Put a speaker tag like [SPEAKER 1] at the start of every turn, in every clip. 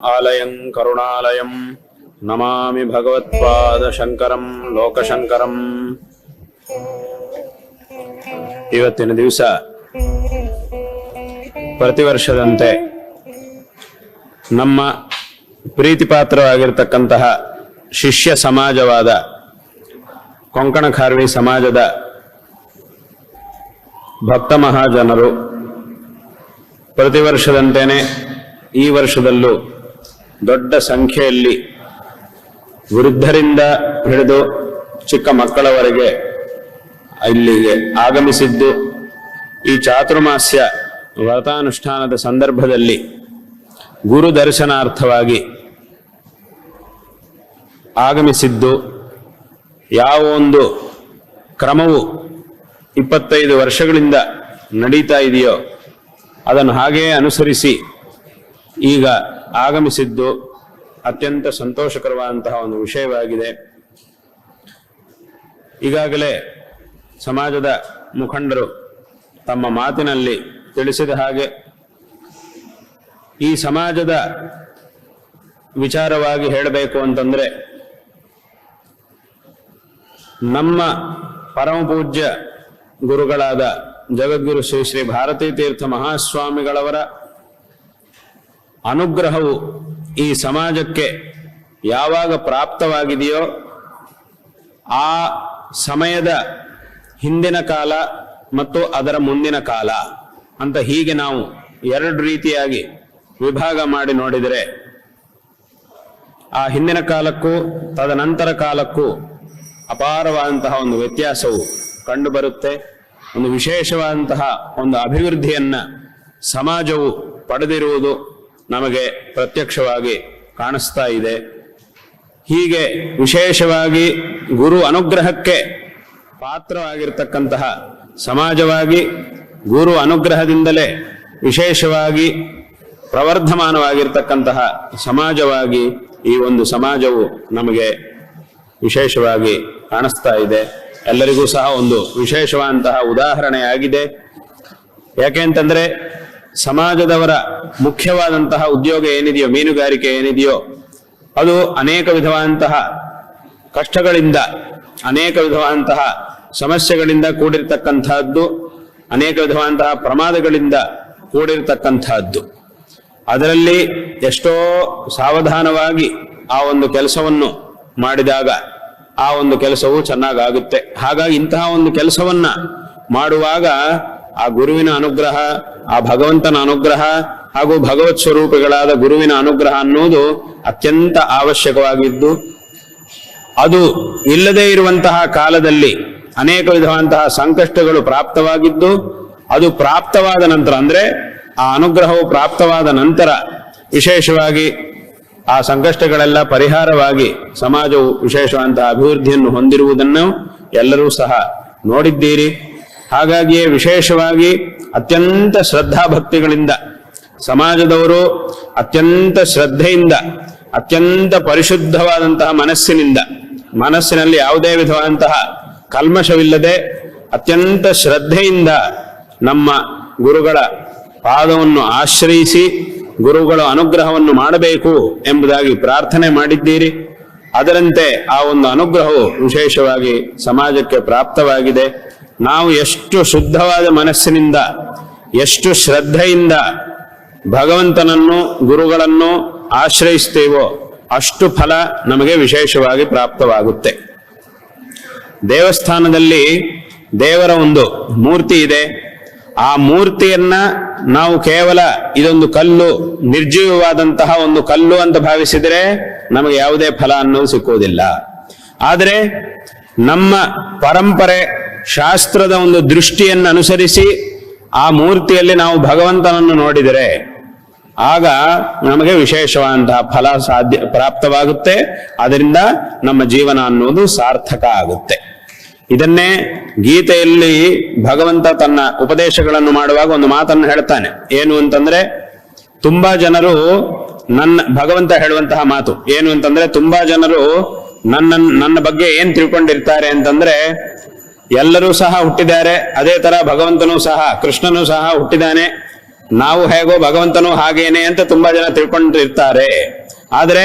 [SPEAKER 1] ಆಲಯಂ ಕರುಣಾಲಯಂ ನಮಾಮಿ ಭಗವತ್ಪಾದಶಂಕರಂ ಲೋಕಶಂಕರಂ ಇವತ್ತಿನ ದಿವಸ ಪ್ರತಿ ವರ್ಷದಂತೆ ನಮ್ಮ ಪ್ರೀತಿಪಾತ್ರವಾಗಿರ್ತಕ್ಕಂತಹ ಶಿಷ್ಯ ಸಮಾಜವಾದ ಕೊಂಕಣ ಖಾರ್ವಿ ಸಮಾಜದ ಭಕ್ತ ಮಹಾಜನರು ಪ್ರತಿ ವರ್ಷದಂತೆಯೇ ಈ ವರ್ಷದಲ್ಲೂ ದೊಡ್ಡ ಸಂಖ್ಯೆಯಲ್ಲಿ ವೃದ್ಧರಿಂದ ಹಿಡಿದು ಚಿಕ್ಕ ಮಕ್ಕಳವರೆಗೆ ಇಲ್ಲಿಗೆ ಆಗಮಿಸಿದ್ದು. ಈ ಚಾತುರ್ಮಾಸ್ಯ ವ್ರತಾನುಷ್ಠಾನದ ಸಂದರ್ಭದಲ್ಲಿ ಗುರು ದರ್ಶನಾರ್ಥವಾಗಿ ಆಗಮಿಸಿದ್ದು. ಯಾವ ಒಂದು ಕ್ರಮವು ಇಪ್ಪತ್ತೈದು ವರ್ಷಗಳಿಂದ ನಡೀತಾ ಇದೆಯೋ ಅದನ್ನು ಹಾಗೆಯೇ ಅನುಸರಿಸಿ ಈಗ ಆಗಮಿಸಿದ್ದು ಅತ್ಯಂತ ಸಂತೋಷಕರವಾದಂತಹ ಒಂದು ವಿಷಯವಾಗಿದೆ. ಈಗಾಗಲೇ ಸಮಾಜದ ಮುಖಂಡರು ತಮ್ಮ ಮಾತಿನಲ್ಲಿ ತಿಳಿಸಿದ ಹಾಗೆ ಈ ಸಮಾಜದ ವಿಚಾರವಾಗಿ ಹೇಳಬೇಕು ಅಂತಂದ್ರೆ ನಮ್ಮ ಪರಮಪೂಜ್ಯ ಗುರುಗಳಾದ ಜಗದ್ಗುರು ಶ್ರೀ ಶ್ರೀ ಭಾರತೀ ತೀರ್ಥ ಮಹಾಸ್ವಾಮಿಗಳವರ ಅನುಗ್ರಹವು ಈ ಸಮಾಜಕ್ಕೆ ಯಾವಾಗ ಪ್ರಾಪ್ತವಾಗಿದೆಯೋ ಆ ಸಮಯದ ಹಿಂದಿನ ಕಾಲ ಮತ್ತು ಅದರ ಮುಂದಿನ ಕಾಲ ಅಂತ ಹೀಗೆ ನಾವು ಎರಡು ರೀತಿಯಾಗಿ ವಿಭಾಗ ಮಾಡಿ ನೋಡಿದರೆ ಆ ಹಿಂದಿನ ಕಾಲಕ್ಕೂ ತದನಂತರ ಕಾಲಕ್ಕೂ ಅಪಾರವಾದಂತಹ ಒಂದು ವ್ಯತ್ಯಾಸವು ಕಂಡುಬರುತ್ತೆ. ಒಂದು ವಿಶೇಷವಾದಂತಹ ಒಂದು ಅಭಿವೃದ್ಧಿಯನ್ನ ಸಮಾಜವು ಪಡೆದಿರುವುದು ನಮಗೆ ಪ್ರತ್ಯಕ್ಷವಾಗಿ ಕಾಣಿಸ್ತಾ ಇದೆ. ಹೀಗೆ ವಿಶೇಷವಾಗಿ ಗುರು ಅನುಗ್ರಹಕ್ಕೆ ಪಾತ್ರವಾಗಿರ್ತಕ್ಕಂತಹ ಸಮಾಜವಾಗಿ ಗುರು ಅನುಗ್ರಹದಿಂದಲೇ ವಿಶೇಷವಾಗಿ ಪ್ರವರ್ಧಮಾನವಾಗಿರ್ತಕ್ಕಂತಹ ಸಮಾಜವಾಗಿ ಈ ಒಂದು ಸಮಾಜವು ನಮಗೆ ವಿಶೇಷವಾಗಿ ಕಾಣಿಸ್ತಾ ಇದೆ. ಎಲ್ಲರಿಗೂ ಸಹ ಒಂದು ವಿಶೇಷವಾದಂತಹ ಉದಾಹರಣೆಯಾಗಿದೆ. ಯಾಕೆ ಅಂತಂದ್ರೆ ಸಮಾಜದವರ ಮುಖ್ಯವಾದಂತಹ ಉದ್ಯೋಗ ಏನಿದೆಯೋ, ಮೀನುಗಾರಿಕೆ ಏನಿದೆಯೋ, ಅದು ಅನೇಕ ವಿಧವಾದಂತಹ ಕಷ್ಟಗಳಿಂದ, ಅನೇಕ ವಿಧವಾದಂತಹ ಸಮಸ್ಯೆಗಳಿಂದ ಕೂಡಿರ್ತಕ್ಕಂತಹದ್ದು, ಅನೇಕ ವಿಧವಾದಂತಹ ಪ್ರಮಾದಗಳಿಂದ ಕೂಡಿರ್ತಕ್ಕಂತಹದ್ದು. ಅದರಲ್ಲಿ ಎಷ್ಟೋ ಸಾವಧಾನವಾಗಿ ಆ ಒಂದು ಕೆಲಸವನ್ನು ಮಾಡಿದಾಗ ಆ ಒಂದು ಕೆಲಸವು ಚೆನ್ನಾಗಾಗುತ್ತೆ. ಹಾಗಾಗಿ ಇಂತಹ ಒಂದು ಕೆಲಸವನ್ನ ಮಾಡುವಾಗ ಆ ಗುರುವಿನ ಅನುಗ್ರಹ ಆ ಭಗವಂತನ ಅನುಗ್ರಹ ಹಾಗೂ ಭಗವತ್ ಸ್ವರೂಪಿಗಳಾದ ಗುರುವಿನ ಅನುಗ್ರಹ ಅನ್ನೋದು ಅತ್ಯಂತ ಅವಶ್ಯಕವಾಗಿದ್ದು, ಅದು ಇಲ್ಲದೆ ಇರುವಂತಹ ಕಾಲದಲ್ಲಿ ಅನೇಕ ವಿಧವಾದಂತಹ ಸಂಕಷ್ಟಗಳು ಪ್ರಾಪ್ತವಾಗಿದ್ದು, ಅದು ಪ್ರಾಪ್ತವಾದ ನಂತರ ಅಂದ್ರೆ ಆ ಅನುಗ್ರಹವು ಪ್ರಾಪ್ತವಾದ ನಂತರ ವಿಶೇಷವಾಗಿ ಆ ಸಂಕಷ್ಟಗಳೆಲ್ಲ ಪರಿಹಾರವಾಗಿ ಸಮಾಜವು ವಿಶೇಷವಾದಂತಹ ಅಭಿವೃದ್ಧಿಯನ್ನು ಹೊಂದಿರುವುದನ್ನು ಎಲ್ಲರೂ ಸಹ ನೋಡಿದ್ದೀರಿ. ಹಾಗಾಗಿಯೇ ವಿಶೇಷವಾಗಿ ಅತ್ಯಂತ ಶ್ರದ್ಧಾಭಕ್ತಿಗಳಿಂದ ಸಮಾಜದವರು ಅತ್ಯಂತ ಶ್ರದ್ಧೆಯಿಂದ, ಅತ್ಯಂತ ಪರಿಶುದ್ಧವಾದಂತಹ ಮನಸ್ಸಿನಿಂದ, ಮನಸ್ಸಿನಲ್ಲಿ ಯಾವುದೇ ವಿಧವಾದಂತಹ ಕಲ್ಮಶವಿಲ್ಲದೆ ಅತ್ಯಂತ ಶ್ರದ್ಧೆಯಿಂದ ನಮ್ಮ ಗುರುಗಳ ಪಾದವನ್ನು ಆಶ್ರಯಿಸಿ ಗುರುಗಳ ಅನುಗ್ರಹವನ್ನು ಮಾಡಬೇಕು ಎಂಬುದಾಗಿ ಪ್ರಾರ್ಥನೆ ಮಾಡಿದ್ದೀರಿ. ಅದರಂತೆ ಆ ಒಂದು ಅನುಗ್ರಹವು ವಿಶೇಷವಾಗಿ ಸಮಾಜಕ್ಕೆ ಪ್ರಾಪ್ತವಾಗಿದೆ. ನಾವು ಎಷ್ಟು ಶುದ್ಧವಾದ ಮನಸ್ಸಿನಿಂದ, ಎಷ್ಟು ಶ್ರದ್ಧೆಯಿಂದ ಭಗವಂತನನ್ನು, ಗುರುಗಳನ್ನು ಆಶ್ರಯಿಸ್ತೇವೋ ಅಷ್ಟು ಫಲ ನಮಗೆ ವಿಶೇಷವಾಗಿ ಪ್ರಾಪ್ತವಾಗುತ್ತೆ. ದೇವಸ್ಥಾನದಲ್ಲಿ ದೇವರ ಒಂದು ಮೂರ್ತಿ ಇದೆ. ಆ ಮೂರ್ತಿಯನ್ನ ನಾವು ಕೇವಲ ಇದೊಂದು ಕಲ್ಲು, ನಿರ್ಜೀವವಾದಂತಹ ಒಂದು ಕಲ್ಲು ಅಂತ ಭಾವಿಸಿದರೆ ನಮಗೆ ಯಾವುದೇ ಫಲ ಅನ್ನೋದು ಸಿಕ್ಕುವುದಿಲ್ಲ. ಆದರೆ ನಮ್ಮ ಪರಂಪರೆ ಶಾಸ್ತ್ರದ ಒಂದು ದೃಷ್ಟಿಯನ್ನು ಅನುಸರಿಸಿ ಆ ಮೂರ್ತಿಯಲ್ಲಿ ನಾವು ಭಗವಂತನನ್ನು ನೋಡಿದರೆ ಆಗ ನಮಗೆ ವಿಶೇಷವಾದಂತಹ ಫಲ ಸಾಧ್ಯ ಪ್ರಾಪ್ತವಾಗುತ್ತೆ. ಅದರಿಂದ ನಮ್ಮ ಜೀವನ ಅನ್ನೋದು ಸಾರ್ಥಕ ಆಗುತ್ತೆ. ಇದನ್ನೇ ಗೀತೆಯಲ್ಲಿ ಭಗವಂತ ತನ್ನ ಉಪದೇಶಗಳನ್ನು ಮಾಡುವಾಗ ಒಂದು ಮಾತನ್ನು ಹೇಳ್ತಾನೆ. ಏನು ಅಂತಂದ್ರೆ, ತುಂಬಾ ಜನರು ನನ್ನ, ಭಗವಂತ ಹೇಳುವಂತಹ ಮಾತು. ಏನು ಅಂತಂದ್ರೆ, ತುಂಬಾ ಜನರು ನನ್ನ ನನ್ನ ಬಗ್ಗೆ ಏನ್ ತಿಳ್ಕೊಂಡಿರ್ತಾರೆ ಅಂತಂದ್ರೆ ಎಲ್ಲರೂ ಸಹ ಹುಟ್ಟಿದ್ದಾರೆ. ಅದೇ ತರ ಭಗವಂತನೂ ಸಹ, ಕೃಷ್ಣನೂ ಸಹ ಹುಟ್ಟಿದಾನೆ ನಾವು ಹೇಗೋ ಭಗವಂತನು ಹಾಗೇನೆ ಅಂತ ತುಂಬಾ ಜನ ತಿಳ್ಕೊಂಡಿರ್ತಾರೆ. ಆದರೆ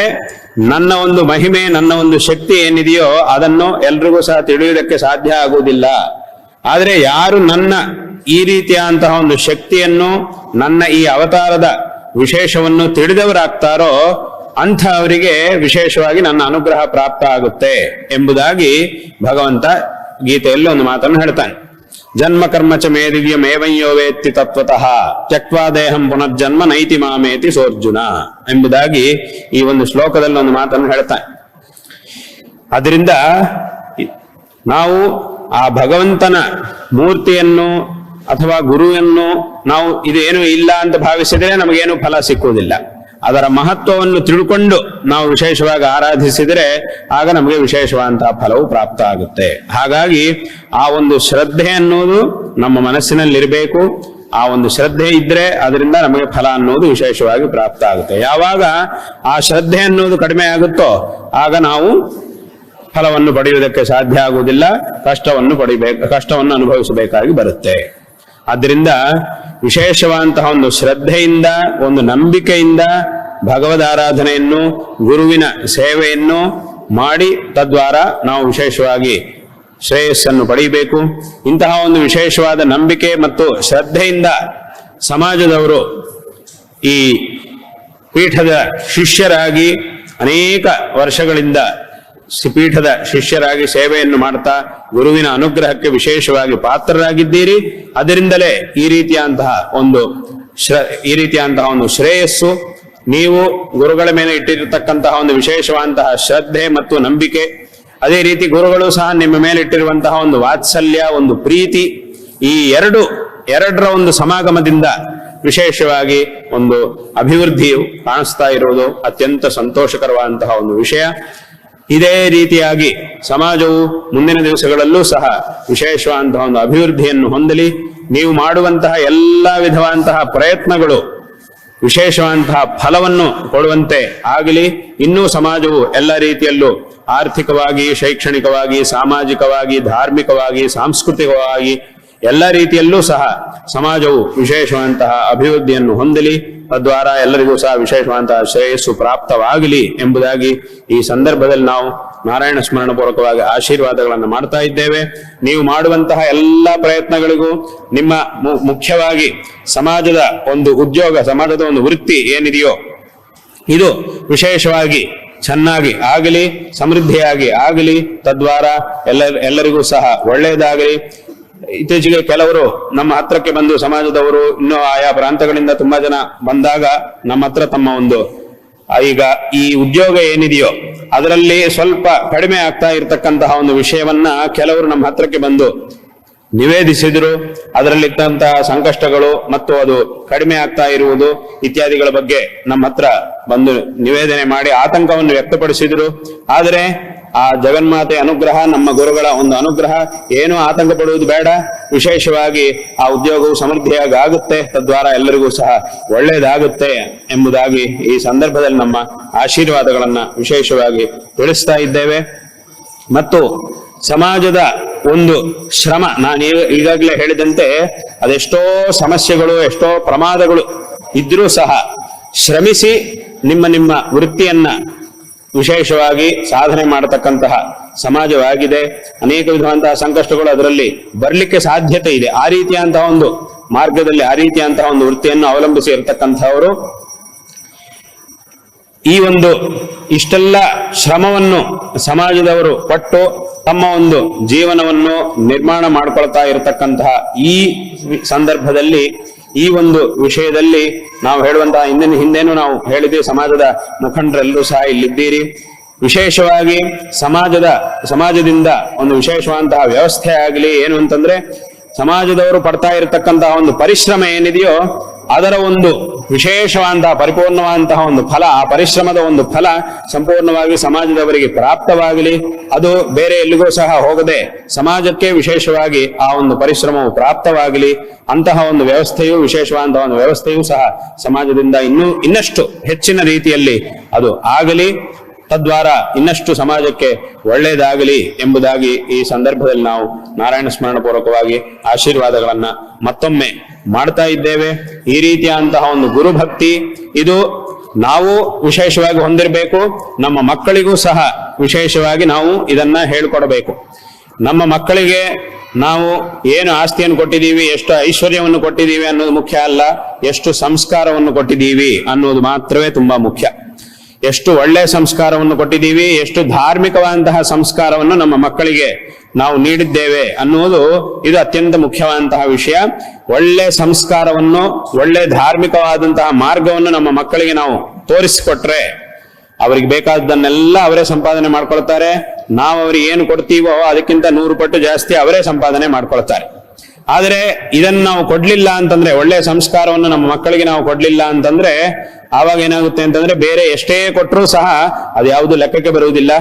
[SPEAKER 1] ನನ್ನ ಒಂದು ಮಹಿಮೆ, ನನ್ನ ಒಂದು ಶಕ್ತಿ ಏನಿದೆಯೋ ಅದನ್ನು ಎಲ್ರಿಗೂ ಸಹ ತಿಳಿಯುವುದಕ್ಕೆ ಸಾಧ್ಯ ಆಗುವುದಿಲ್ಲ. ಆದರೆ ಯಾರು ನನ್ನ ಈ ರೀತಿಯಾದಂತಹ ಒಂದು ಶಕ್ತಿಯನ್ನು, ನನ್ನ ಈ ಅವತಾರದ ವಿಶೇಷವನ್ನು ತಿಳಿದವರಾಗ್ತಾರೋ ಅಂಥವರಿಗೆ ವಿಶೇಷವಾಗಿ ನನ್ನ ಅನುಗ್ರಹ ಪ್ರಾಪ್ತ ಆಗುತ್ತೆ ಎಂಬುದಾಗಿ ಭಗವಂತ ಗೀತೆಯಲ್ಲಿ ಒಂದು ಮಾತನ್ನು ಹೇಳ್ತಾನೆ. ಜನ್ಮ ಕರ್ಮ ಚ ಮೇ ದಿವ್ಯಮೇವಯ್ಯೋ ವೇತ್ತಿ ತತ್ವತಃ. ತ್ಯಕ್ವಾ ದೇಹಂ ಪುನರ್ಜನ್ಮ ನೈತಿ ಮಾಮೇತಿ ಸೋರ್ಜುನ ಎಂಬುದಾಗಿ ಈ ಒಂದು ಶ್ಲೋಕದಲ್ಲಿ ಒಂದು ಮಾತನ್ನು ಹೇಳ್ತಾನೆ. ಅದರಿಂದ ನಾವು ಆ ಭಗವಂತನ ಮೂರ್ತಿಯನ್ನು ಅಥವಾ ಗುರುವನ್ನು ನಾವು ಇದೇನು ಇಲ್ಲ ಅಂತ ಭಾವಿಸಿದರೆ ನಮಗೇನು ಫಲ ಸಿಕ್ಕುವುದಿಲ್ಲ. ಅದರ ಮಹತ್ವವನ್ನು ತಿಳ್ಕೊಂಡು ನಾವು ವಿಶೇಷವಾಗಿ ಆರಾಧಿಸಿದರೆ ಆಗ ನಮಗೆ ವಿಶೇಷವಾದಂತಹ ಫಲವು ಪ್ರಾಪ್ತ ಆಗುತ್ತೆ ಹಾಗಾಗಿ ಆ ಒಂದು ಶ್ರದ್ಧೆ ಅನ್ನೋದು ನಮ್ಮ ಮನಸ್ಸಿನಲ್ಲಿರಬೇಕು. ಆ ಒಂದು ಶ್ರದ್ಧೆ ಇದ್ರೆ ಅದರಿಂದ ನಮಗೆ ಫಲ ಅನ್ನೋದು ವಿಶೇಷವಾಗಿ ಪ್ರಾಪ್ತ ಆಗುತ್ತೆ ಯಾವಾಗ ಆ ಶ್ರದ್ಧೆ ಅನ್ನೋದು ಕಡಿಮೆ ಆಗುತ್ತೋ ಆಗ ನಾವು ಫಲವನ್ನು ಪಡೆಯುವುದಕ್ಕೆ ಸಾಧ್ಯ ಆಗುವುದಿಲ್ಲ. ಕಷ್ಟವನ್ನು ಪಡಿಬೇಕು, ಕಷ್ಟವನ್ನು ಅನುಭವಿಸಬೇಕಾಗಿ ಬರುತ್ತೆ. ಆದ್ದರಿಂದ ವಿಶೇಷವಾದಂತಹ ಒಂದು ಶ್ರದ್ಧೆಯಿಂದ, ಒಂದು ನಂಬಿಕೆಯಿಂದ ಭಗವದ್ ಆರಾಧನೆಯನ್ನು, ಗುರುವಿನ ಸೇವೆಯನ್ನು ಮಾಡಿ ತದ್ವಾರ ನಾವು ವಿಶೇಷವಾಗಿ ಶ್ರೇಯಸ್ಸನ್ನು ಪಡೆಯಬೇಕು ಇಂತಹ ಒಂದು ವಿಶೇಷವಾದ ನಂಬಿಕೆ ಮತ್ತು ಶ್ರದ್ಧೆಯಿಂದ ಸಮಾಜದವರು ಈ ಪೀಠದ ಶಿಷ್ಯರಾಗಿ ಅನೇಕ ವರ್ಷಗಳಿಂದ ಪೀಠದ ಶಿಷ್ಯರಾಗಿ ಸೇವೆಯನ್ನು ಮಾಡ್ತಾ ಗುರುವಿನ ಅನುಗ್ರಹಕ್ಕೆ ವಿಶೇಷವಾಗಿ ಪಾತ್ರರಾಗಿದ್ದೀರಿ. ಅದರಿಂದಲೇ ಈ ರೀತಿಯಂತಹ ಒಂದು ಶ್ರ, ಈ ರೀತಿಯಂತಹ ಒಂದು ಶ್ರೇಯಸ್ಸು, ನೀವು ಗುರುಗಳ ಮೇಲೆ ಇಟ್ಟಿರತಕ್ಕಂತಹ ಒಂದು ವಿಶೇಷವಾದಂತಹ ಶ್ರದ್ಧೆ ಮತ್ತು ನಂಬಿಕೆ, ಅದೇ ರೀತಿ ಗುರುಗಳು ಸಹ ನಿಮ್ಮ ಮೇಲೆ ಇಟ್ಟಿರುವಂತಹ ಒಂದು ವಾತ್ಸಲ್ಯ, ಒಂದು ಪ್ರೀತಿ, ಈ ಎರಡು, ಎರಡರ ಒಂದು ಸಮಾಗಮದಿಂದ ವಿಶೇಷವಾಗಿ ಒಂದು ಅಭಿವೃದ್ಧಿಯು ಕಾಣಿಸ್ತಾ ಇರುವುದು ಅತ್ಯಂತ ಸಂತೋಷಕರವಾದಂತಹ ಒಂದು ವಿಷಯ. ಇದೇ ರೀತಿಯಾಗಿ ಸಮಾಜವು ಮುಂದಿನ ದಿವಸಗಳಲ್ಲೂ ಸಹ ವಿಶೇಷವಾದಂತಹ ಒಂದು ಅಭಿವೃದ್ಧಿಯನ್ನು ಹೊಂದಲಿ. ನೀವು ಮಾಡುವಂತಹ ಎಲ್ಲ ವಿಧವಾದಂತಹ ಪ್ರಯತ್ನಗಳು ವಿಶೇಷವಾದಂತಹ ಫಲವನ್ನು ಕೊಡುವಂತೆ ಆಗಲಿ. ಇನ್ನೂ ಸಮಾಜವು ಎಲ್ಲ ರೀತಿಯಲ್ಲೂ ಆರ್ಥಿಕವಾಗಿ, ಶೈಕ್ಷಣಿಕವಾಗಿ, ಸಾಮಾಜಿಕವಾಗಿ, ಧಾರ್ಮಿಕವಾಗಿ, ಸಾಂಸ್ಕೃತಿಕವಾಗಿ ಎಲ್ಲ ರೀತಿಯಲ್ಲೂ ಸಹ ಸಮಾಜವು ವಿಶೇಷವಾದಂತಹ ಅಭಿವೃದ್ಧಿಯನ್ನು ಹೊಂದಲಿ, ತದ್ವಾರ ಎಲ್ಲರಿಗೂ ಸಹ ವಿಶೇಷವಾದಂತಹ ಶ್ರೇಯಸ್ಸು ಪ್ರಾಪ್ತವಾಗಲಿ ಎಂಬುದಾಗಿ ಈ ಸಂದರ್ಭದಲ್ಲಿ ನಾವು ನಾರಾಯಣ ಸ್ಮರಣ ಪೂರ್ವಕವಾಗಿ ಆಶೀರ್ವಾದಗಳನ್ನು ಮಾಡ್ತಾ ಇದ್ದೇವೆ. ನೀವು ಮಾಡುವಂತಹ ಎಲ್ಲ ಪ್ರಯತ್ನಗಳಿಗೂ ನಿಮ್ಮ ಮುಖ್ಯವಾಗಿ ಸಮಾಜದ ಒಂದು ಉದ್ಯೋಗ, ಸಮಾಜದ ಒಂದು ವೃತ್ತಿ ಏನಿದೆಯೋ, ಇದು ವಿಶೇಷವಾಗಿ ಚೆನ್ನಾಗಿ ಆಗಲಿ, ಸಮೃದ್ಧಿಯಾಗಿ ಆಗಲಿ, ತದ್ವಾರ ಎಲ್ಲ, ಎಲ್ಲರಿಗೂ ಸಹ ಒಳ್ಳೆಯದಾಗಲಿ. ಇತ್ತೀಚೆಗೆ ಕೆಲವರು ನಮ್ಮ ಹತ್ರಕ್ಕೆ ಬಂದು ಸಮಾಜದವರು ಇನ್ನೂ ಆಯಾ ಪ್ರಾಂತಗಳಿಂದ ತುಂಬಾ ಜನ ಬಂದಾಗ ನಮ್ಮ ಹತ್ರ ತಮ್ಮ ಒಂದು ಈಗ ಈ ಉದ್ಯೋಗ ಏನಿದೆಯೋ ಅದರಲ್ಲಿ ಸ್ವಲ್ಪ ಕಡಿಮೆ ಆಗ್ತಾ ಇರತಕ್ಕಂತಹ ಒಂದು ವಿಷಯವನ್ನ ಕೆಲವರು ನಮ್ಮ ಹತ್ರಕ್ಕೆ ಬಂದು ನಿವೇದಿಸಿದ್ರು, ಅದರಲ್ಲಿದ್ದಂತಹ ಸಂಕಷ್ಟಗಳು ಮತ್ತು ಅದು ಕಡಿಮೆ ಆಗ್ತಾ ಇರುವುದು ಇತ್ಯಾದಿಗಳ ಬಗ್ಗೆ ನಮ್ಮ ಹತ್ರ ಬಂದು ನಿವೇದನೆ ಮಾಡಿ ಆತಂಕವನ್ನು ವ್ಯಕ್ತಪಡಿಸಿದ್ರು. ಆದರೆ ಆ ಜಗನ್ಮಾತೆ ಅನುಗ್ರಹ, ನಮ್ಮ ಗುರುಗಳ ಒಂದು ಅನುಗ್ರಹ, ಏನೂ ಆತಂಕ ಪಡುವುದು ಬೇಡ. ವಿಶೇಷವಾಗಿ ಆ ಉದ್ಯೋಗವು ಸಮೃದ್ಧಿಯಾಗಿ ಆಗುತ್ತೆ ತದ್ವಾರ ಎಲ್ಲರಿಗೂ ಸಹ ಒಳ್ಳೆಯದಾಗುತ್ತೆ ಎಂಬುದಾಗಿ ಈ ಸಂದರ್ಭದಲ್ಲಿ ನಮ್ಮ ಆಶೀರ್ವಾದಗಳನ್ನ ವಿಶೇಷವಾಗಿ ತಿಳಿಸ್ತಾ ಇದ್ದೇವೆ. ಮತ್ತು ಸಮಾಜದ ಒಂದು ಶ್ರಮ. ನಾನು ಈಗ- ಈಗಾಗಲೇ ಹೇಳಿದಂತೆ ಅದೆಷ್ಟೋ ಸಮಸ್ಯೆಗಳು, ಎಷ್ಟೋ ಪ್ರಮಾದಗಳು ಇದ್ರೂ ಸಹ ಶ್ರಮಿಸಿ ನಿಮ್ಮ ನಿಮ್ಮ ವೃತ್ತಿಯನ್ನ ವಿಶೇಷವಾಗಿ ಸಾಧನೆ ಮಾಡತಕ್ಕಂತಹ ಸಮಾಜವಾಗಿದೆ. ಅನೇಕ ವಿಧವಾದಂತಹ ಸಂಕಷ್ಟಗಳು ಅದರಲ್ಲಿ ಬರಲಿಕ್ಕೆ ಸಾಧ್ಯತೆ ಇದೆ. ಆ ರೀತಿಯಂತಹ ಒಂದು ಮಾರ್ಗದಲ್ಲಿ ಆ ರೀತಿಯಂತಹ ಒಂದು ವೃತ್ತಿಯನ್ನು ಅವಲಂಬಿಸಿ ಇರತಕ್ಕಂಥವರು ಈ ಒಂದು ಇಷ್ಟೆಲ್ಲ ಶ್ರಮವನ್ನು ಸಮಾಜದವರು ಪಟ್ಟು ತಮ್ಮ ಒಂದು ಜೀವನವನ್ನು ನಿರ್ಮಾಣ ಮಾಡ್ಕೊಳ್ತಾ ಇರತಕ್ಕಂತಹ ಈ ಸಂದರ್ಭದಲ್ಲಿ, ಈ ಒಂದು ವಿಷಯದಲ್ಲಿ ನಾವು ಹೇಳುವಂತಹ ಹಿಂದಿನ ಹಿಂದೇನು ನಾವು ಹೇಳಿದ್ವಿ, ಸಮಾಜದ ಮುಖಂಡರೆಲ್ಲರೂ ಸಹ ಇಲ್ಲಿದ್ದೀರಿ. ವಿಶೇಷವಾಗಿ ಸಮಾಜದ, ಸಮಾಜದಿಂದ ಒಂದು ವಿಶೇಷವಾದಂತಹ ವ್ಯವಸ್ಥೆ ಆಗಲಿ, ಏನು ಅಂತಂದ್ರೆ ಸಮಾಜದವರು ಪಡ್ತಾ ಇರತಕ್ಕಂತಹ ಒಂದು ಪರಿಶ್ರಮ ಏನಿದೆಯೋ ಅದರ ಒಂದು ವಿಶೇಷವಾದಂತಹ ಪರಿಪೂರ್ಣವಾದಂತಹ ಒಂದು ಫಲ, ಆ ಪರಿಶ್ರಮದ ಒಂದು ಫಲ ಸಂಪೂರ್ಣವಾಗಿ ಸಮಾಜದವರಿಗೆ ಪ್ರಾಪ್ತವಾಗಲಿ. ಅದು ಬೇರೆ ಎಲ್ಲಿಗೂ ಸಹ ಹೋಗದೆ ಸಮಾಜಕ್ಕೆ ವಿಶೇಷವಾಗಿ ಆ ಒಂದು ಪರಿಶ್ರಮವು ಪ್ರಾಪ್ತವಾಗಲಿ. ಅಂತಹ ಒಂದು ವ್ಯವಸ್ಥೆಯು, ವಿಶೇಷವಾದಂತಹ ಒಂದು ವ್ಯವಸ್ಥೆಯು ಸಹ ಸಮಾಜದಿಂದ ಇನ್ನೂ ಇನ್ನಷ್ಟು ಹೆಚ್ಚಿನ ರೀತಿಯಲ್ಲಿ ಅದು ಆಗಲಿ. ತದ್ವಾರ ಇನ್ನಷ್ಟು ಸಮಾಜಕ್ಕೆ ಒಳ್ಳೆಯದಾಗಲಿ ಎಂಬುದಾಗಿ ಈ ಸಂದರ್ಭದಲ್ಲಿ ನಾವು ನಾರಾಯಣ ಸ್ಮರಣ ಪೂರ್ವಕವಾಗಿ ಆಶೀರ್ವಾದಗಳನ್ನ ಮತ್ತೊಮ್ಮೆ ಮಾಡ್ತಾ ಇದ್ದೇವೆ. ಈ ರೀತಿಯಾದಂತಹ ಒಂದು ಗುರುಭಕ್ತಿ ಇದು ನಾವು ವಿಶೇಷವಾಗಿ ಹೊಂದಿರಬೇಕು. ನಮ್ಮ ಮಕ್ಕಳಿಗೂ ಸಹ ವಿಶೇಷವಾಗಿ ನಾವು ಇದನ್ನ ಹೇಳ್ಕೊಡಬೇಕು. ನಮ್ಮ ಮಕ್ಕಳಿಗೆ ನಾವು ಏನು ಆಸ್ತಿಯನ್ನು ಕೊಟ್ಟಿದ್ದೀವಿ, ಎಷ್ಟು ಐಶ್ವರ್ಯವನ್ನು ಕೊಟ್ಟಿದ್ದೀವಿ ಅನ್ನೋದು ಮುಖ್ಯ ಅಲ್ಲ, ಎಷ್ಟು ಸಂಸ್ಕಾರವನ್ನು ಕೊಟ್ಟಿದ್ದೀವಿ ಅನ್ನೋದು ಮಾತ್ರವೇ ತುಂಬಾ ಮುಖ್ಯ. ಎಷ್ಟು ಒಳ್ಳೆ ಸಂಸ್ಕಾರವನ್ನು ಕೊಟ್ಟಿದ್ದೀವಿ, ಎಷ್ಟು ಧಾರ್ಮಿಕವಾದಂತಹ ಸಂಸ್ಕಾರವನ್ನು ನಮ್ಮ ಮಕ್ಕಳಿಗೆ ನಾವು ನೀಡಿದ್ದೇವೆ ಅನ್ನುವುದು ಇದು ಅತ್ಯಂತ ಮುಖ್ಯವಾದಂತಹ ವಿಷಯ. ಒಳ್ಳೆ ಸಂಸ್ಕಾರವನ್ನು, ಒಳ್ಳೆ ಧಾರ್ಮಿಕವಾದಂತಹ ಮಾರ್ಗವನ್ನು ನಮ್ಮ ಮಕ್ಕಳಿಗೆ ನಾವು ತೋರಿಸಿಕೊಟ್ರೆ ಅವರಿಗೆ ಬೇಕಾದನ್ನೆಲ್ಲ ಅವರೇ ಸಂಪಾದನೆ ಮಾಡ್ಕೊಳ್ತಾರೆ. ನಾವು ಅವ್ರಿಗೆ ಏನು ಕೊಡ್ತೀವೋ ಅದಕ್ಕಿಂತ ನೂರು ಪಟ್ಟು ಜಾಸ್ತಿ ಅವರೇ ಸಂಪಾದನೆ ಮಾಡ್ಕೊಳ್ತಾರೆ. ಆದರೆ ಇದನ್ನ ನಾವು ಕೊಡ್ಲಿಲ್ಲ ಅಂತಂದ್ರೆ ಒಳ್ಳೆ ಸಂಸ್ಕಾರವನ್ನು ನಮ್ಮ ಮಕ್ಕಳಿಗೆ ನಾವು ಕೊಡ್ಲಿಲ್ಲ ಅಂತಂದ್ರೆ ಆವಾಗ ಏನಾಗುತ್ತೆ ಅಂತಂದ್ರೆ ಬೇರೆ ಎಷ್ಟೇ ಕೊಟ್ಟರೂ ಸಹ ಅದು ಯಾವುದು ಲೆಕ್ಕಕ್ಕೆ ಬರುವುದಿಲ್ಲ.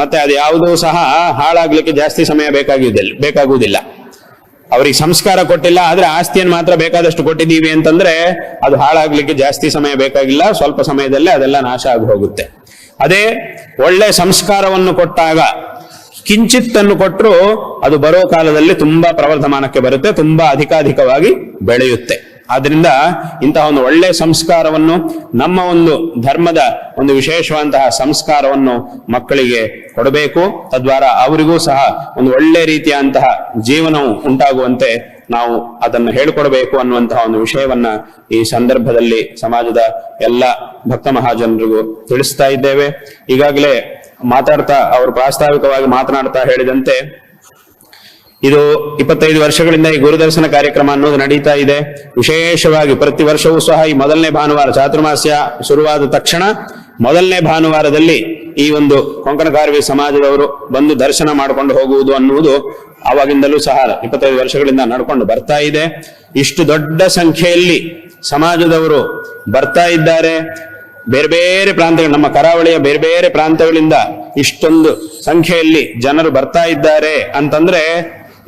[SPEAKER 1] ಮತ್ತೆ ಅದು ಯಾವುದು ಸಹ ಹಾಳಾಗ್ಲಿಕ್ಕೆ ಜಾಸ್ತಿ ಸಮಯ ಬೇಕಾಗುವುದಿಲ್ಲ ಬೇಕಾಗುವುದಿಲ್ಲ. ಅವ್ರಿಗೆ ಸಂಸ್ಕಾರ ಕೊಟ್ಟಿಲ್ಲ, ಆದ್ರೆ ಆಸ್ತಿಯನ್ನು ಮಾತ್ರ ಬೇಕಾದಷ್ಟು ಕೊಟ್ಟಿದ್ದೀವಿ ಅಂತಂದ್ರೆ ಅದು ಹಾಳಾಗ್ಲಿಕ್ಕೆ ಜಾಸ್ತಿ ಸಮಯ ಬೇಕಾಗಿಲ್ಲ, ಸ್ವಲ್ಪ ಸಮಯದಲ್ಲೇ ಅದೆಲ್ಲ ನಾಶ ಆಗಿ ಹೋಗುತ್ತೆ. ಅದೇ ಒಳ್ಳೆ ಸಂಸ್ಕಾರವನ್ನು ಕೊಟ್ಟಾಗ ಕಿಂಚಿತ್ತನ್ನು ಕೊಟ್ಟರು ಅದು ಬರೋ ಕಾಲದಲ್ಲಿ ತುಂಬಾ ಪ್ರವರ್ಧಮಾನಕ್ಕೆ ಬರುತ್ತೆ, ತುಂಬಾ ಅಧಿಕಾಧಿಕವಾಗಿ ಬೆಳೆಯುತ್ತೆ. ಆದ್ರಿಂದ ಇಂತಹ ಒಂದು ಒಳ್ಳೆ ಸಂಸ್ಕಾರವನ್ನು, ನಮ್ಮ ಒಂದು ಧರ್ಮದ ಒಂದು ವಿಶೇಷವಾದಂತಹ ಸಂಸ್ಕಾರವನ್ನು ಮಕ್ಕಳಿಗೆ ಕೊಡಬೇಕು. ತದ್ವಾರ ಅವರಿಗೂ ಸಹ ಒಂದು ಒಳ್ಳೆ ರೀತಿಯಾದಂತಹ ಜೀವನವು ಉಂಟಾಗುವಂತೆ ನಾವು ಅದನ್ನು ಹೇಳಿಕೊಡಬೇಕು ಅನ್ನುವಂತಹ ಒಂದು ವಿಷಯವನ್ನ ಈ ಸಂದರ್ಭದಲ್ಲಿ ಸಮಾಜದ ಎಲ್ಲ ಭಕ್ತ ಮಹಾಜನರಿಗೂ ತಿಳಿಸ್ತಾ ಇದ್ದೇವೆ. ಈಗಾಗಲೇ ಮಾತಾಡ್ತಾ ಅವರು ಪ್ರಾಸ್ತಾವಿಕವಾಗಿ ಮಾತನಾಡ್ತಾ ಹೇಳಿದಂತೆ, ಇದು ಇಪ್ಪತ್ತೈದು ವರ್ಷಗಳಿಂದ ಈ ಗುರುದರ್ಶನ ಕಾರ್ಯಕ್ರಮ ಅನ್ನೋದು ನಡೀತಾ ಇದೆ. ವಿಶೇಷವಾಗಿ ಪ್ರತಿ ವರ್ಷವೂ ಸಹ ಈ ಮೊದಲನೇ ಭಾನುವಾರ, ಚಾತುರ್ಮಾಸ್ಯ ಶುರುವಾದ ತಕ್ಷಣ ಮೊದಲನೇ ಭಾನುವಾರದಲ್ಲಿ ಈ ಒಂದು ಕೊಂಕಣ ಕಾರ್ವಿ ಸಮಾಜದವರು ಬಂದು ದರ್ಶನ ಮಾಡಿಕೊಂಡು ಹೋಗುವುದು ಅನ್ನುವುದು ಆವಾಗಿಂದಲೂ ಸಹ ಇಪ್ಪತ್ತೈದು ವರ್ಷಗಳಿಂದ ನಡ್ಕೊಂಡು ಬರ್ತಾ ಇದೆ. ಇಷ್ಟು ದೊಡ್ಡ ಸಂಖ್ಯೆಯಲ್ಲಿ ಸಮಾಜದವರು ಬರ್ತಾ ಇದ್ದಾರೆ. ಬೇರೆ ಬೇರೆ ಪ್ರಾಂತಗಳು ನಮ್ಮ ಕರಾವಳಿಯ ಬೇರೆ ಬೇರೆ ಪ್ರಾಂತಗಳಿಂದ ಇಷ್ಟೊಂದು ಸಂಖ್ಯೆಯಲ್ಲಿ ಜನರು ಬರ್ತಾ ಇದ್ದಾರೆ ಅಂತಂದ್ರೆ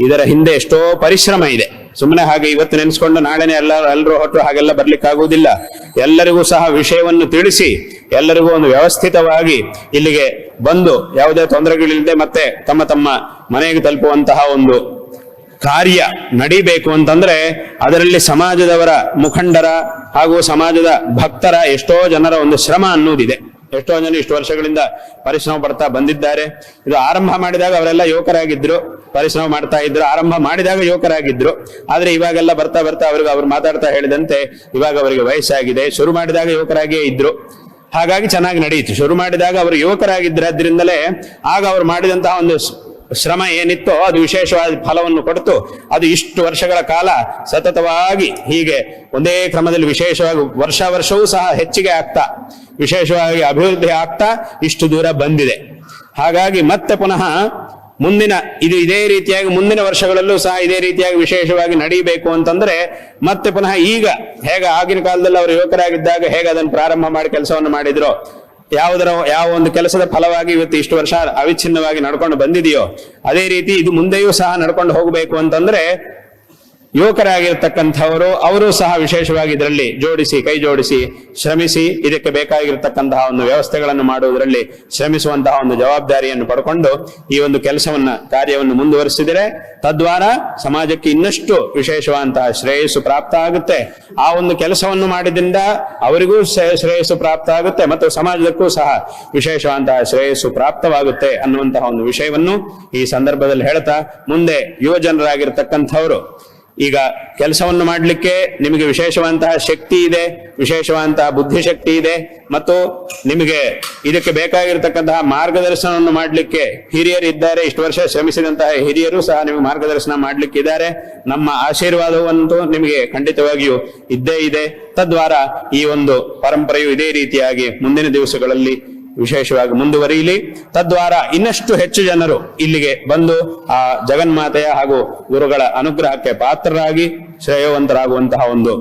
[SPEAKER 1] ಇದರ ಹಿಂದೆ ಎಷ್ಟೋ ಪರಿಶ್ರಮ ಇದೆ. ಸುಮ್ಮನೆ ಹಾಗೆ ಇವತ್ತು ನೆನೆಸ್ಕೊಂಡು ನಾಳೆನೆ ಎಲ್ಲ ಎಲ್ಲರೂ ಹೊಟ್ಟು ಹಾಗೆಲ್ಲ ಬರ್ಲಿಕ್ಕಾಗುವುದಿಲ್ಲ. ಎಲ್ಲರಿಗೂ ಸಹ ವಿಷಯವನ್ನು ತಿಳಿಸಿ, ಎಲ್ಲರಿಗೂ ಒಂದು ವ್ಯವಸ್ಥಿತವಾಗಿ ಇಲ್ಲಿಗೆ ಬಂದು ಯಾವುದೇ ತೊಂದರೆಗಳಿಲ್ಲದೆ ಮತ್ತೆ ತಮ್ಮ ತಮ್ಮ ಮನೆಗೆ ತಲುಪುವಂತಹ ಒಂದು ಕಾರ್ಯ ನಡಿಬೇಕು ಅಂತಂದ್ರೆ ಅದರಲ್ಲಿ ಸಮಾಜದವರ ಮುಖಂಡರ ಹಾಗೂ ಸಮಾಜದ ಭಕ್ತರ ಎಷ್ಟೋ ಜನರ ಒಂದು ಶ್ರಮ ಅನ್ನೋದಿದೆ. ಎಷ್ಟೋ ಜನ ಇಷ್ಟು ವರ್ಷಗಳಿಂದ ಪರಿಶ್ರಮ ಪಡ್ತಾ ಬಂದಿದ್ದಾರೆ. ಇದು ಆರಂಭ ಮಾಡಿದಾಗ ಅವರೆಲ್ಲ ಯುವಕರಾಗಿದ್ರು, ಪರಿಶ್ರಮ ಮಾಡ್ತಾ ಇದ್ರು, ಆರಂಭ ಮಾಡಿದಾಗ ಯುವಕರಾಗಿದ್ರು. ಆದ್ರೆ ಇವಾಗೆಲ್ಲ ಬರ್ತಾ ಬರ್ತಾ ಅವ್ರಿಗೆ ಅವ್ರು ಮಾತಾಡ್ತಾ ಹೇಳಿದಂತೆ ಇವಾಗ ಅವರಿಗೆ ವಯಸ್ಸಾಗಿದೆ. ಶುರು ಮಾಡಿದಾಗ ಯುವಕರಾಗಿಯೇ ಇದ್ರು. ಹಾಗಾಗಿ ಚೆನ್ನಾಗಿ ನಡೆಯಿತು. ಶುರು ಮಾಡಿದಾಗ ಅವರು ಯುವಕರಾಗಿದ್ದರಾದ್ರಿಂದಲೇ ಆಗ ಅವರು ಮಾಡಿದಂತಹ ಒಂದು ಶ್ರಮ ಏನಿತ್ತೋ ಅದು ವಿಶೇಷವಾದ ಫಲವನ್ನು ಕೊಡ್ತು. ಅದು ಇಷ್ಟು ವರ್ಷಗಳ ಕಾಲ ಸತತವಾಗಿ ಹೀಗೆ ಒಂದೇ ಕ್ರಮದಲ್ಲಿ ವಿಶೇಷವಾಗಿ ವರ್ಷ ವರ್ಷವೂ ಸಹ ಹೆಚ್ಚಿಗೆ ಆಗ್ತಾ, ವಿಶೇಷವಾಗಿ ಅಭಿವೃದ್ಧಿ ಆಗ್ತಾ ಇಷ್ಟು ದೂರ ಬಂದಿದೆ. ಹಾಗಾಗಿ ಮತ್ತೆ ಪುನಃ ಮುಂದಿನ, ಇದು ಇದೇ ರೀತಿಯಾಗಿ ಮುಂದಿನ ವರ್ಷಗಳಲ್ಲೂ ಸಹ ಇದೇ ರೀತಿಯಾಗಿ ವಿಶೇಷವಾಗಿ ನಡೀಬೇಕು ಅಂತಂದ್ರೆ ಮತ್ತೆ ಪುನಃ ಈಗ ಹೇಗೆ ಆಗಿನ ಕಾಲದಲ್ಲಿ ಅವರು ಯುವಕರಾಗಿದ್ದಾಗ ಹೇಗೆ ಅದನ್ನು ಪ್ರಾರಂಭ ಮಾಡಿ ಕೆಲಸವನ್ನು ಮಾಡಿದ್ರು ಯಾವುದರ, ಯಾವ ಒಂದು ಕೆಲಸದ ಫಲವಾಗಿ ಇವತ್ತು ಇಷ್ಟು ವರ್ಷ ಅವಿಚ್ಛಿನ್ನವಾಗಿ ನಡ್ಕೊಂಡು ಬಂದಿದೆಯೋ, ಅದೇ ರೀತಿ ಇದು ಮುಂದೆಯೂ ಸಹ ನಡ್ಕೊಂಡು ಹೋಗಬೇಕು ಅಂತಂದ್ರೆ ಯುವಕರಾಗಿರ್ತಕ್ಕಂಥವರು, ಅವರು ಸಹ ವಿಶೇಷವಾಗಿ ಇದರಲ್ಲಿ ಜೋಡಿಸಿ, ಕೈ ಜೋಡಿಸಿ ಶ್ರಮಿಸಿ ಇದಕ್ಕೆ ಬೇಕಾಗಿರತಕ್ಕಂತಹ ಒಂದು ವ್ಯವಸ್ಥೆಗಳನ್ನು ಮಾಡುವುದರಲ್ಲಿ ಶ್ರಮಿಸುವಂತಹ ಒಂದು ಜವಾಬ್ದಾರಿಯನ್ನು ಪಡ್ಕೊಂಡು ಈ ಒಂದು ಕೆಲಸವನ್ನ, ಕಾರ್ಯವನ್ನು ಮುಂದುವರಿಸಿದರೆ ತದ್ವಾರ ಸಮಾಜಕ್ಕೆ ಇನ್ನಷ್ಟು ವಿಶೇಷವಾದಂತಹ ಶ್ರೇಯಸ್ಸು ಪ್ರಾಪ್ತ ಆಗುತ್ತೆ. ಆ ಒಂದು ಕೆಲಸವನ್ನು ಮಾಡಿದ್ರಿಂದ ಅವರಿಗೂ ಶ್ರೇ- ಶ್ರೇಯಸ್ಸು ಪ್ರಾಪ್ತ ಆಗುತ್ತೆ ಮತ್ತು ಸಮಾಜಕ್ಕೂ ಸಹ ವಿಶೇಷವಾದಂತಹ ಶ್ರೇಯಸ್ಸು ಪ್ರಾಪ್ತವಾಗುತ್ತೆ ಅನ್ನುವಂತಹ ಒಂದು ವಿಷಯವನ್ನು ಈ ಸಂದರ್ಭದಲ್ಲಿ ಹೇಳ್ತಾ ಮುಂದೆ ಯುವ ಜನರಾಗಿರ್ತಕ್ಕಂಥವರು ಈಗ ಕೆಲಸವನ್ನು ಮಾಡಲಿಕ್ಕೆ ನಿಮಗೆ ವಿಶೇಷವಾದಂತಹ ಶಕ್ತಿ ಇದೆ, ವಿಶೇಷವಾದಂತಹ ಬುದ್ಧಿಶಕ್ತಿ ಇದೆ, ಮತ್ತು ನಿಮಗೆ ಇದಕ್ಕೆ ಬೇಕಾಗಿರತಕ್ಕಂತಹ ಮಾರ್ಗದರ್ಶನವನ್ನು ಮಾಡಲಿಕ್ಕೆ ಹಿರಿಯರು ಇದ್ದಾರೆ. ಇಷ್ಟು ವರ್ಷ ಶ್ರಮಿಸಿದಂತಹ ಹಿರಿಯರು ಸಹ ನಿಮಗೆ ಮಾರ್ಗದರ್ಶನ ಮಾಡಲಿಕ್ಕೆ ಇದ್ದಾರೆ ನಮ್ಮ ಆಶೀರ್ವಾದವಂತೂ ನಿಮಗೆ ಖಂಡಿತವಾಗಿಯೂ ಇದ್ದೇ ಇದೆ. ತದ್ವಾರ ಈ ಒಂದು ಪರಂಪರೆಯು ಇದೇ ರೀತಿಯಾಗಿ ಮುಂದಿನ ದಿವಸಗಳಲ್ಲಿ ವಿಶೇಷವಾಗಿ ಮುಂದುವರಿಯಲಿ. ತದ್ವಾರ ಇನ್ನಷ್ಟು ಹೆಚ್ಚು ಜನರು ಇಲ್ಲಿಗೆ ಬಂದು ಆ ಜಗನ್ಮಾತೆಯ ಹಾಗೂ ಗುರುಗಳ ಅನುಗ್ರಹಕ್ಕೆ ಪಾತ್ರರಾಗಿ ಶ್ರೇಯವಂತರಾಗುವಂತಹ ಒಂದು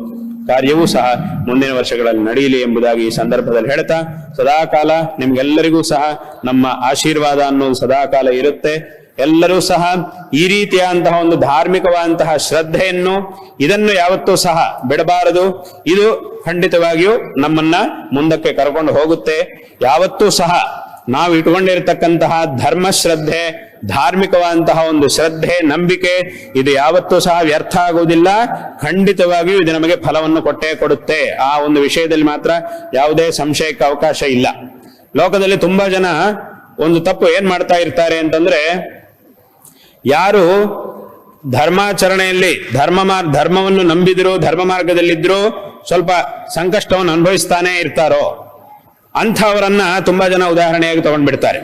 [SPEAKER 1] ಕಾರ್ಯವೂ ಸಹ ಮುಂದಿನ ವರ್ಷಗಳಲ್ಲಿ ನಡೆಯಲಿ ಎಂಬುದಾಗಿ ಈ ಸಂದರ್ಭದಲ್ಲಿ ಹೇಳ್ತಾ, ಸದಾಕಾಲ ನಿಮ್ಗೆಲ್ಲರಿಗೂ ಸಹ ನಮ್ಮ ಆಶೀರ್ವಾದ ಅನ್ನೋದು ಸದಾಕಾಲ ಇರುತ್ತೆ. ಎಲ್ಲರೂ ಸಹ ಈ ರೀತಿಯಾದಂತಹ ಒಂದು ಧಾರ್ಮಿಕವಾದಂತಹ ಶ್ರದ್ಧೆಯನ್ನು ಇದನ್ನು ಯಾವತ್ತೂ ಸಹ ಬಿಡಬಾರದು. ಇದು ಖಂಡಿತವಾಗಿಯೂ ನಮ್ಮನ್ನ ಮುಂದಕ್ಕೆ ಕರ್ಕೊಂಡು ಹೋಗುತ್ತೆ. ಯಾವತ್ತೂ ಸಹ ನಾವು ಇಟ್ಕೊಂಡಿರ್ತಕ್ಕಂತಹ ಧರ್ಮ ಶ್ರದ್ಧೆ ಧಾರ್ಮಿಕವಾದಂತಹ ಒಂದು ಶ್ರದ್ಧೆ, ನಂಬಿಕೆ, ಇದು ಯಾವತ್ತೂ ಸಹ ವ್ಯರ್ಥ ಆಗುವುದಿಲ್ಲ. ಖಂಡಿತವಾಗಿಯೂ ಇದು ನಮಗೆ ಫಲವನ್ನು ಕೊಟ್ಟೇ ಕೊಡುತ್ತೆ. ಆ ಒಂದು ವಿಷಯದಲ್ಲಿ ಮಾತ್ರ ಯಾವುದೇ ಸಂಶಯಕ್ಕೆ ಅವಕಾಶ ಇಲ್ಲ. ಲೋಕದಲ್ಲಿ ತುಂಬಾ ಜನ ಒಂದು ತಪ್ಪು ಏನ್ ಮಾಡ್ತಾ ಇರ್ತಾರೆ ಅಂತಂದ್ರೆ ಯಾರು ಧರ್ಮಾಚರಣೆಯಲ್ಲಿ ಧರ್ಮ ಮಾರ್, ಧರ್ಮವನ್ನು ನಂಬಿದ್ರು, ಧರ್ಮ ಮಾರ್ಗದಲ್ಲಿದ್ರು ಸ್ವಲ್ಪ ಸಂಕಷ್ಟವನ್ನು ಅನುಭವಿಸ್ತಾನೆ ಇರ್ತಾರೋ ಅಂಥವರನ್ನ ತುಂಬಾ ಜನ ಉದಾಹರಣೆಯಾಗಿ ತಗೊಂಡ್ಬಿಡ್ತಾರೆ.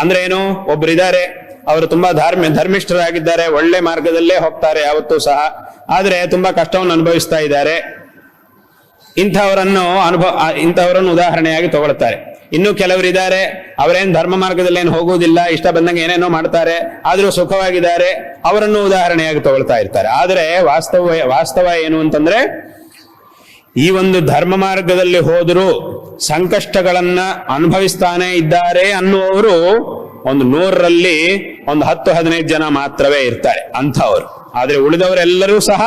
[SPEAKER 1] ಅಂದ್ರೆ ಏನು? ಒಬ್ಬರಿದ್ದಾರೆ ಅವರು ತುಂಬಾ ಧಾರ್ಮಿ, ಧರ್ಮಿಷ್ಠರಾಗಿದ್ದಾರೆ, ಒಳ್ಳೆ ಮಾರ್ಗದಲ್ಲೇ ಹೋಗ್ತಾರೆ, ಯಾವತ್ತೂ ಸಹ. ಆದರೆ ತುಂಬಾ ಕಷ್ಟವನ್ನು ಅನುಭವಿಸ್ತಾ ಇದ್ದಾರೆ. ಇಂಥವರನ್ನು ಅನುಭವ ಇಂಥವರನ್ನು ಉದಾಹರಣೆಯಾಗಿ ತಗೊಳ್ತಾರೆ. ಇನ್ನು ಕೆಲವರಿದ್ದಾರೆ, ಅವರೇನು ಧರ್ಮ ಮಾರ್ಗದಲ್ಲಿ ಏನು ಹೋಗುವುದಿಲ್ಲ, ಇಷ್ಟ ಬಂದಂಗೆ ಏನೇನೋ ಮಾಡ್ತಾರೆ, ಆದರೂ ಸುಖವಾಗಿದ್ದಾರೆ, ಅವರನ್ನು ಉದಾಹರಣೆಯಾಗಿ ತಗೊಳ್ತಾ ಇರ್ತಾರೆ. ಆದರೆ ವಾಸ್ತವ ವಾಸ್ತವ ಏನು ಅಂತಂದ್ರೆ, ಈ ಒಂದು ಧರ್ಮ ಮಾರ್ಗದಲ್ಲಿ ಹೋದರೂ ಸಂಕಷ್ಟಗಳನ್ನ ಅನುಭವಿಸ್ತಾನೆ ಇದ್ದಾರೆ ಅನ್ನುವರು ಒಂದು ನೂರರಲ್ಲಿ ಒಂದು ಹತ್ತು, ಹದಿನೈದು ಜನ ಮಾತ್ರವೇ ಇರ್ತಾರೆ ಅಂಥವ್ರು. ಆದ್ರೆ ಉಳಿದವರೆಲ್ಲರೂ ಸಹ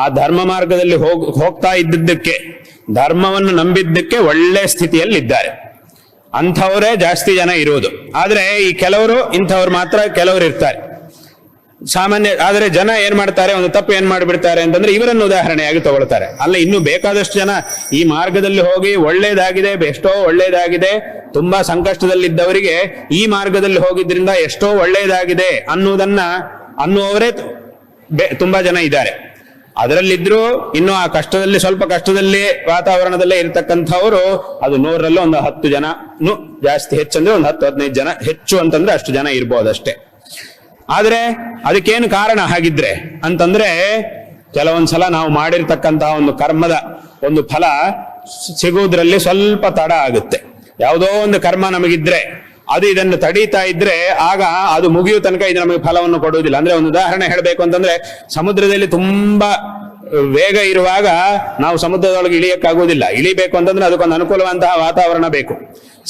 [SPEAKER 1] ಆ ಧರ್ಮ ಮಾರ್ಗದಲ್ಲಿ ಹೋಗ್, ಹೋಗ್ತಾ ಇದ್ದಿದ್ದಕ್ಕೆ, ಧರ್ಮವನ್ನು ನಂಬಿದ್ದಕ್ಕೆ ಒಳ್ಳೆ ಸ್ಥಿತಿಯಲ್ಲಿದ್ದಾರೆ. ಅಂಥವರೇ ಜಾಸ್ತಿ ಜನ ಇರುವುದು ಆದರೆ ಈ ಕೆಲವರು, ಇಂಥವ್ರು ಮಾತ್ರ ಕೆಲವರು ಇರ್ತಾರೆ. ಸಾಮಾನ್ಯ, ಆದರೆ ಜನ ಏನ್ ಮಾಡ್ತಾರೆ, ಒಂದು ತಪ್ಪು ಏನ್ ಮಾಡಿಬಿಡ್ತಾರೆ ಅಂತಂದ್ರೆ ಇವರನ್ನು ಉದಾಹರಣೆಯಾಗಿ ತಗೊಳ್ತಾರೆ. ಅಲ್ಲ, ಇನ್ನು ಬೇಕಾದಷ್ಟು ಜನ ಈ ಮಾರ್ಗದಲ್ಲಿ ಹೋಗಿ ಒಳ್ಳೇದಾಗಿದೆ, ಎಷ್ಟೋ ಒಳ್ಳೇದಾಗಿದೆ, ತುಂಬಾ ಸಂಕಷ್ಟದಲ್ಲಿದ್ದವರಿಗೆ ಈ ಮಾರ್ಗದಲ್ಲಿ ಹೋಗಿದ್ರಿಂದ ಎಷ್ಟೋ ಒಳ್ಳೇದಾಗಿದೆ ಅನ್ನುವುದನ್ನ ಅನ್ನುವವರೇ ತುಂಬಾ ಜನ ಇದ್ದಾರೆ. ಅದರಲ್ಲಿದ್ರು ಇನ್ನು ಆ ಕಷ್ಟದಲ್ಲಿ, ಸ್ವಲ್ಪ ಕಷ್ಟದಲ್ಲಿ ವಾತಾವರಣದಲ್ಲೇ ಇರತಕ್ಕಂಥವರು, ಅದು ನೂರರಲ್ಲಿ ಒಂದು ಹತ್ತು ಜನ. ಜಾಸ್ತಿ ಹೆಚ್ಚಂದ್ರೆ ಒಂದು ಹತ್ತು, ಹದಿನೈದು ಜನ. ಹೆಚ್ಚು ಅಂತಂದ್ರೆ ಅಷ್ಟು ಜನ ಇರ್ಬೋದಷ್ಟೇ ಆದ್ರೆ ಅದಕ್ಕೇನು ಕಾರಣ ಹಾಗಿದ್ರೆ? ಅಂತಂದ್ರೆ ಕೆಲವೊಂದ್ಸಲ ನಾವು ಮಾಡಿರ್ತಕ್ಕಂತಹ ಒಂದು ಕರ್ಮದ ಒಂದು ಫಲ ಸಿಗುವುದ್ರಲ್ಲಿ ಸ್ವಲ್ಪ ತಡ ಆಗುತ್ತೆ. ಯಾವುದೋ ಒಂದು ಕರ್ಮ ನಮಗಿದ್ರೆ ಅದು ಇದನ್ನು ತಡೀತಾ ಇದ್ರೆ ಆಗ ಅದು ಮುಗಿಯುವ ತನಕ ಇದು ನಮಗೆ ಫಲವನ್ನು ಕೊಡುವುದಿಲ್ಲ. ಅಂದ್ರೆ ಒಂದು ಉದಾಹರಣೆ ಹೇಳಬೇಕು ಅಂತಂದ್ರೆ, ಸಮುದ್ರದಲ್ಲಿ ತುಂಬಾ ವೇಗ ಇರುವಾಗ ನಾವು ಸಮುದ್ರದೊಳಗೆ ಇಳಿಯಕ್ಕಾಗುವುದಿಲ್ಲ. ಇಳಿಬೇಕು ಅಂತಂದ್ರೆ ಅದಕ್ಕೊಂದು ಅನುಕೂಲವಂತಹ ವಾತಾವರಣ ಬೇಕು.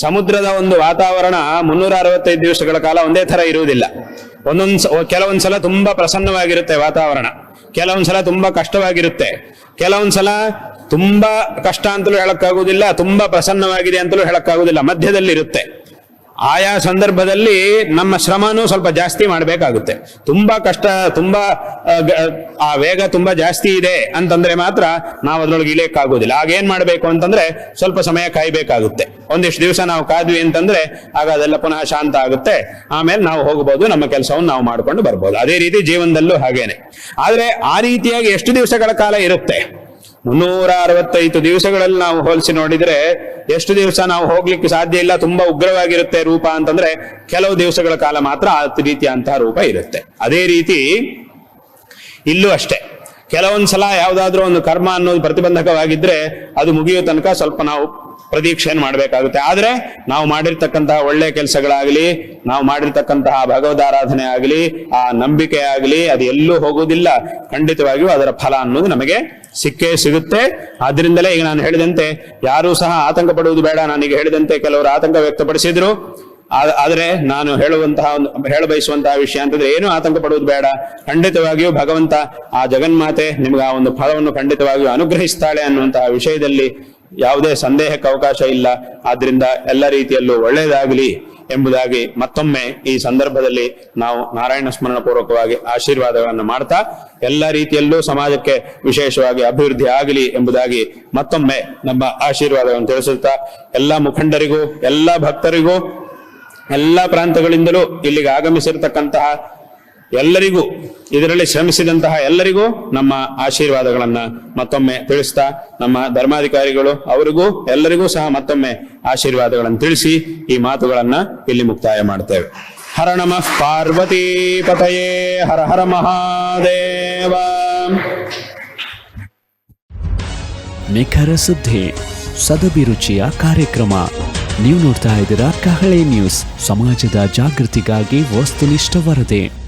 [SPEAKER 1] ಸಮುದ್ರದ ಒಂದು ವಾತಾವರಣ ಮುನ್ನೂರ ಅರವತ್ತೈದು ದಿವಸಗಳ ಕಾಲ ಒಂದೇ ತರ ಇರುವುದಿಲ್ಲ. ಒಂದೊಂದು ಸ- ಕೆಲವೊಂದ್ಸಲ ತುಂಬಾ ಪ್ರಸನ್ನವಾಗಿರುತ್ತೆ ವಾತಾವರಣ. ಕೆಲವೊಂದ್ಸಲ ತುಂಬಾ ಕಷ್ಟವಾಗಿರುತ್ತೆ. ಕೆಲವೊಂದ್ಸಲ ತುಂಬಾ ಕಷ್ಟ ಅಂತಲೂ ಹೇಳಕ್ಕಾಗುವುದಿಲ್ಲ, ತುಂಬಾ ಪ್ರಸನ್ನವಾಗಿದೆ ಅಂತಲೂ ಹೇಳಕ್ಕಾಗುವುದಿಲ್ಲ. ಮಧ್ಯದಲ್ಲಿ ಇರುತ್ತೆ ಆಯಾ ಸಂದರ್ಭದಲ್ಲಿ ನಮ್ಮ ಶ್ರಮನೂ ಸ್ವಲ್ಪ ಜಾಸ್ತಿ ಮಾಡಬೇಕಾಗುತ್ತೆ. ತುಂಬಾ ಕಷ್ಟ ತುಂಬಾ ಆ, ವೇಗ ತುಂಬಾ ಜಾಸ್ತಿ ಇದೆ ಅಂತಂದ್ರೆ ಮಾತ್ರ ನಾವು ಅದ್ರೊಳಗೆ ಇಳಿಯಕ್ಕಾಗೋದಿಲ್ಲ ಆಗ ಮಾಡ್ಬೇಕು ಅಂತಂದ್ರೆ ಸ್ವಲ್ಪ ಸಮಯ ಕಾಯ್ಬೇಕಾಗುತ್ತೆ. ಒಂದಿಷ್ಟು ದಿವಸ ನಾವು ಕಾದ್ವಿ ಅಂತಂದ್ರೆ ಆಗ ಅದೆಲ್ಲ ಪುನಃ ಶಾಂತ ಆಗುತ್ತೆ. ಆಮೇಲೆ ನಾವು ಹೋಗಬಹುದು ನಮ್ಮ ಕೆಲಸವನ್ನು ನಾವು ಮಾಡ್ಕೊಂಡು ಬರ್ಬೋದು. ಅದೇ ರೀತಿ ಜೀವನದಲ್ಲೂ ಹಾಗೇನೆ. ಆದ್ರೆ ಆ ರೀತಿಯಾಗಿ ಎಷ್ಟು ದಿವಸಗಳ ಕಾಲ ಇರುತ್ತೆ? ಮುನ್ನೂರ ಅರವತ್ತೈದು ದಿವಸಗಳಲ್ಲಿ ನಾವು ಹೋಲಿಸಿ ನೋಡಿದ್ರೆ ಎಷ್ಟು ದಿವಸ ನಾವು ಹೋಗ್ಲಿಕ್ಕೆ ಸಾಧ್ಯ ಇಲ್ಲ, ತುಂಬಾ ಉಗ್ರವಾಗಿರುತ್ತೆ ರೂಪ ಅಂತಂದ್ರೆ ಕೆಲವು ದಿವಸಗಳ ಕಾಲ ಮಾತ್ರ ಆ ರೀತಿಯಂತಹ ರೂಪ ಇರುತ್ತೆ. ಅದೇ ರೀತಿ ಇಲ್ಲೂ ಅಷ್ಟೇ. ಕೆಲವೊಂದ್ಸಲ ಯಾವುದಾದ್ರೂ ಒಂದು ಕರ್ಮ ಅನ್ನೋದು ಪ್ರತಿಬಂಧಕವಾಗಿದ್ರೆ ಅದು ಮುಗಿಯೋ ತನಕ ಸ್ವಲ್ಪ ನಾವು ಪ್ರತೀಕ್ಷೆಯನ್ನು ಮಾಡಬೇಕಾಗುತ್ತೆ? ಆದ್ರೆ ನಾವು ಮಾಡಿರ್ತಕ್ಕಂತಹ ಒಳ್ಳೆ ಕೆಲಸಗಳಾಗಲಿ, ನಾವು ಮಾಡಿರ್ತಕ್ಕಂತಹ ಭಗವದಾರಾಧನೆ ಆಗಲಿ, ಆ ನಂಬಿಕೆ ಆಗಲಿ, ಅದು ಎಲ್ಲೂ ಹೋಗುವುದಿಲ್ಲ. ಖಂಡಿತವಾಗಿಯೂ ಅದರ ಫಲ ಅನ್ನೋದು ನಮಗೆ ಸಿಕ್ಕೇ ಸಿಗುತ್ತೆ. ಆದ್ರಿಂದಲೇ ಈಗ ನಾನು ಹೇಳಿದಂತೆ, ಯಾರೂ ಸಹ ಆತಂಕ ಪಡುವುದು ಬೇಡ ನಾನೀಗ ಹೇಳಿದಂತೆ ಕೆಲವರು ಆತಂಕ ವ್ಯಕ್ತಪಡಿಸಿದ್ರು. ಆದರೆ ನಾನು ಹೇಳುವಂತಹ ಒಂದು ಹೇಳ ಬಯಸುವಂತಹ ವಿಷಯ ಅಂತಂದ್ರೆ ಏನು ಆತಂಕ ಪಡುವುದು ಬೇಡ. ಖಂಡಿತವಾಗಿಯೂ ಭಗವಂತ ಆ ಜಗನ್ಮಾತೆ ನಿಮ್ಗೆ ಆ ಒಂದು ಫಲವನ್ನು ಖಂಡಿತವಾಗಿಯೂ ಅನುಗ್ರಹಿಸ್ತಾಳೆ ಅನ್ನುವಂತಹ ವಿಷಯದಲ್ಲಿ ಯಾವುದೇ ಸಂದೇಹಕ್ಕೆ ಅವಕಾಶ ಇಲ್ಲ. ಆದ್ರಿಂದ ಎಲ್ಲ ರೀತಿಯಲ್ಲೂ ಒಳ್ಳೆಯದಾಗಲಿ ಎಂಬುದಾಗಿ ಮತ್ತೊಮ್ಮೆ ಈ ಸಂದರ್ಭದಲ್ಲಿ ನಾವು ನಾರಾಯಣ ಸ್ಮರಣ ಪೂರ್ವಕವಾಗಿ ಆಶೀರ್ವಾದಗಳನ್ನು ಮಾಡ್ತಾ ಎಲ್ಲ ರೀತಿಯಲ್ಲೂ ಸಮಾಜಕ್ಕೆ ವಿಶೇಷವಾಗಿ ಅಭಿವೃದ್ಧಿ ಆಗಲಿ ಎಂಬುದಾಗಿ ಮತ್ತೊಮ್ಮೆ ನಮ್ಮ ಆಶೀರ್ವಾದವನ್ನು ತಿಳಿಸುತ್ತಾ ಎಲ್ಲ ಮುಖಂಡರಿಗೂ, ಎಲ್ಲ ಭಕ್ತರಿಗೂ, ಎಲ್ಲ ಪ್ರಾಂತಗಳಿಂದಲೂ ಇಲ್ಲಿಗೆ ಆಗಮಿಸಿರ್ತಕ್ಕಂತಹ ಎಲ್ಲರಿಗೂ, ಇದರಲ್ಲಿ ಶ್ರಮಿಸಿದಂತಹ ಎಲ್ಲರಿಗೂ ನಮ್ಮ ಆಶೀರ್ವಾದಗಳನ್ನ ಮತ್ತೊಮ್ಮೆ ತಿಳಿಸ್ತಾ, ನಮ್ಮ ಧರ್ಮಾಧಿಕಾರಿಗಳು, ಅವರಿಗೂ ಎಲ್ಲರಿಗೂ ಸಹ ಮತ್ತೊಮ್ಮೆ ಆಶೀರ್ವಾದಗಳನ್ನು ತಿಳಿಸಿ ಈ ಮಾತುಗಳನ್ನ ಇಲ್ಲಿ ಮುಕ್ತಾಯ ಮಾಡ್ತೇವೆ. ಹರ ನಮಃ ಪಾರ್ವತಿ ಪತಯೇ, ಹರ ಹರ ಮಹಾದೇವ.
[SPEAKER 2] ನಿಖರ ಸುದ್ದಿ ಸದಭಿರುಚಿಯ ಕಾರ್ಯಕ್ರಮ. ನೀವು ನೋಡ್ತಾ ಇದ್ದೀರಾ ಕಹಳೆ ನ್ಯೂಸ್, ಸಮಾಜದ ಜಾಗೃತಿಗಾಗಿ ವಸ್ತುನಿಷ್ಠ ವರದಿ.